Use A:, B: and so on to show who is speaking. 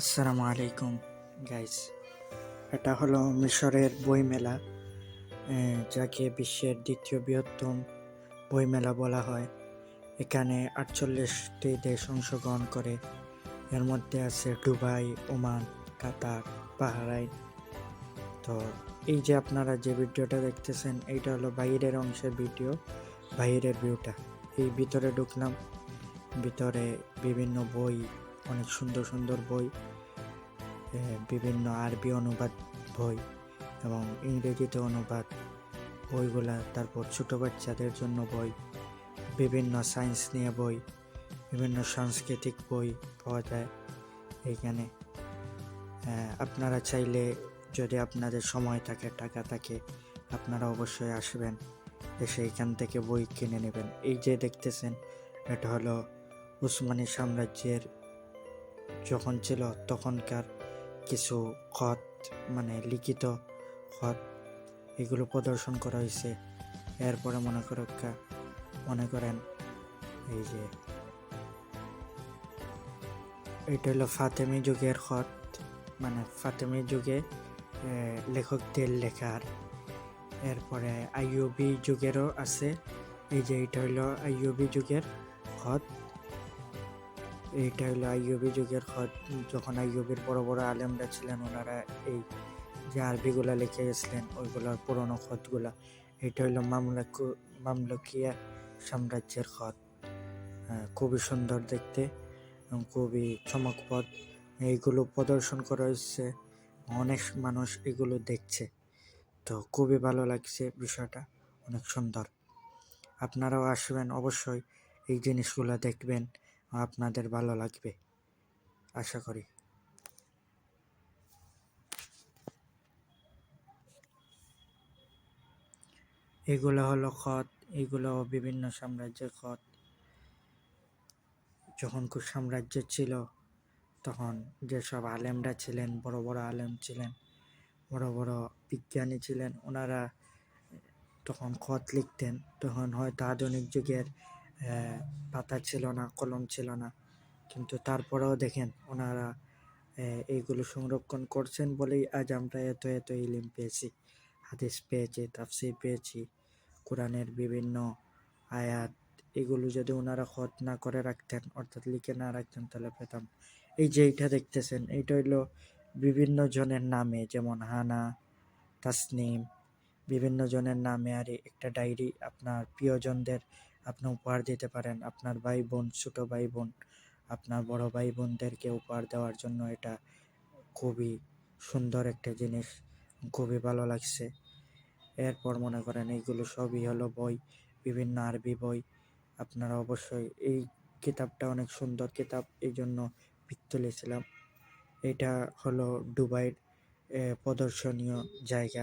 A: আসসালামু আলাইকুম গাইস এটা হলো মিশরের বইমেলা যাকে বিশ্বের দ্বিতীয় বৃহত্তম বইমেলা বলা হয়। এখানে আটচল্লিশটি দেশ অংশগ্রহণ করে। এর মধ্যে আছে দুবাই, ওমান, কাতার, বাহরাইন। তো এই যে আপনারা যে ভিডিওটা দেখতেছেন, এইটা হলো বাইরের অংশের ভিডিও, বাইরের ভিউটা। এই ভিতরে ঢুকলাম। ভিতরে বিভিন্ন বই অনেক সুন্দর সুন্দর বই বিভিন্ন আরবি অনুবাদ বই এবং ইংরেজিতে অনুবাদ বইগুলা, তারপর ছোট বাচ্চাদের জন্য বই, বিভিন্ন সায়েন্স নিয়ে বই, বিভিন্ন সাংস্কৃতিক বই পাওয়া যায় এইখানে আপনারা চাইলে যদি আপনাদের সময় থাকে, টাকা থাকে, আপনারা অবশ্যই আসবেন, এসে এখান থেকে বই কিনে নেবেন। এই যে দেখতেছেন, এটা হলো উসমানী সাম্রাজ্যের যখন ছিল, তখনকার কিছু খত মানে লিখিত খত, এগুলো প্রদর্শন করা হয়েছে। এরপরে মনে করো মনে করেন এই যে, এটা হলো ফাতেমি যুগের খত মানে ফাতেমি যুগে লেখকদের লেখার। এরপরে আইয়ুবি যুগেরও আছে। এই যে এটা হলো আইয়ুবি যুগের খত। এইটা হলো আইয়ুবি যুগের খত, যখন আইয়ুবের বড় বড় আলেমরা ছিলেন, ওনারা এই যে আরবিগুলা লিখে গেছিলেন, ওইগুলোর পুরনো খতগুলা। এটা হলো মামলাক, মামলকিয়া সাম্রাজ্যের খত। খুবই সুন্দর দেখতে এবং খুবই চমকপদ। এইগুলো প্রদর্শন করা হচ্ছে অনেক মানুষ এগুলো দেখছে। তো খুবই ভালো লাগছে বিষয়টা, অনেক সুন্দর। আপনারাও আসবেন অবশ্যই, এই জিনিসগুলো দেখবেন। আপনাদের ভালো লাগবে, আশা করি। এগুলো হলো খত, এগুলো বিভিন্ন সাম্রাজ্যের খত। যখন খুব সাম্রাজ্য ছিল, তখন যেসব আলেমরা ছিলেন, বড় বড় আলেম ছিলেন, বড় বড় বিজ্ঞানী ছিলেন, ওনারা তখন খত লিখতেন। তখন হয়তো আধুনিক যুগের পাতা ছিল না, কলম ছিল না। কিন্তু তারপরেও দেখেন ওনারা এইগুলো সংরক্ষণ করছেন বলেই আজ আমরা এত এত ইলিম পেয়েছি, হাদিস পেয়েছি, তাফসির পেয়েছি, কোরআনের বিভিন্ন আয়াত, এগুলো যদি ওনারা খত না করে রাখতেন, অর্থাৎ লিখে না রাখতেন, তাহলে পেতাম। এই যে এইটা দেখতেছেন, এইটা হইল বিভিন্ন জনের নামে, যেমন হানা, তাসনিম, বিভিন্ন জনের নামে আর একটা ডায়েরি আপনার প্রিয়জনদের আপনি উপহার দিতে পারেন। আপনার ভাই বোন ছোট ভাই বোন আপনার বড় ভাই বোনদেরকে উপহার দেওয়ার জন্য এটা খুবই সুন্দর একটা জিনিস, খুবই ভালো লাগছে। এরপর মনে করেন এইগুলো সবই হলো বই, বিভিন্ন আরবি বই। আপনারা অবশ্যই এই কিতাবটা অনেক সুন্দর কিতাব এই জন্য তুলেছিলাম এটা হলো দুবাইয়ের প্রদর্শনীয় জায়গা।